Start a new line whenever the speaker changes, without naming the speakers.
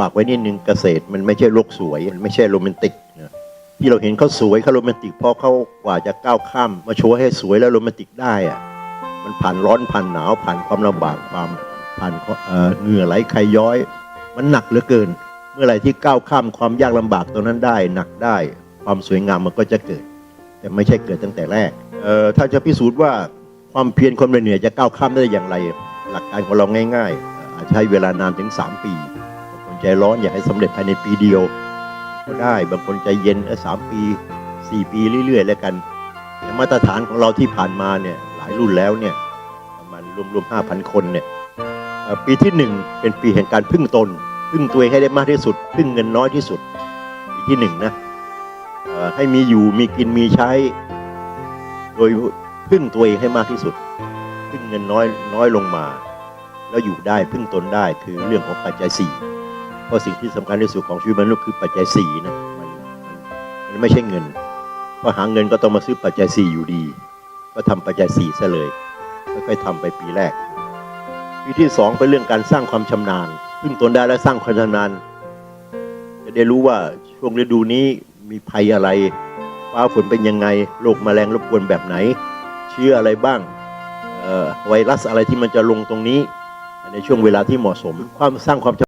ฝากไว้นิดนึงเกษตรมันไม่ใช่โลกสวยมันไม่ใช่โรแมนติกนะที่เราเห็นเขาสวยเขาโรแมนติกเพราะเขากว่าจะก้าวข้ามมาโชว์ให้สวยและโรแมนติกได้อะมันผ่านร้อนผ่านหนาวผ่านความลำบากความผ่านเอ่อเหงื่อไหลไขย้อย มันหนักเหลือเกิน เมื่อไหร่ที่ก้าวข้ามความยากลำบากตรงนั้นได้ หนักได้ ความสวยงามมันก็จะเกิด แต่ไม่ใช่เกิดตั้งแต่แรกเอ่อถ้าจะพิสูจน์ว่าความเพียรคนเหนื่อยจะก้าวข้ามได้อย่างไร หลักการของเราง่าย ๆ อาจใช้เวลานานถึง 3 ปีบางคน ใจร้อนอยากให้สำเร็จภายในปีเดียว ก็ได้บางคนใจเย็นเออสามปี4ปีเรื่อยๆ แล้วกันแต่มาตรฐานของเราที่ผ่านมาเนี่ยหลายรุ่นแล้วเนี่ยประมาณรวมๆ5,000คนเนี่ยปีที่หนึ่งเป็นปีแห่งการพึ่งตน พึ่งตัวเองให้ได้มากที่สุด พึ่งเงินน้อยที่สุด ปีที่หนึ่งนะให้มีอยู่มีกินมีใช้ โดยพึ่งตัวเองให้มากที่สุด พึ่งเงินน้อยน้อยลงมา แล้วอยู่ได้พึ่งตนได้คือเรื่องของปัจจัยสี่ เพราะสิ่งที่สำคัญที่สุดของชีวิตมนุษย์คือปัจจัยสี่นะมันมันไม่ใช่เงินเพราะหาเงินก็ต้องมาซื้อปัจจัยสี่อยู่ดี ก็ทำปัจจัยสี่ซะเลยค่อยๆทำไปปีแรกปีที่สองเป็นเรื่องการสร้างความชำนาญพึ่งตนได้และสร้างความชำนาญจะได้รู้ว่าช่วงฤดูนี้มีภัยอะไรฟ้าฝนเป็นยังไงโรคแมลงรบกวนแบบไหน เชื้ออะไรบ้างเอ่อไวรัสอะไรที่มันจะลงตรงนี้ ในช่วงเวลาที่เหมาะสม ความสร้างความ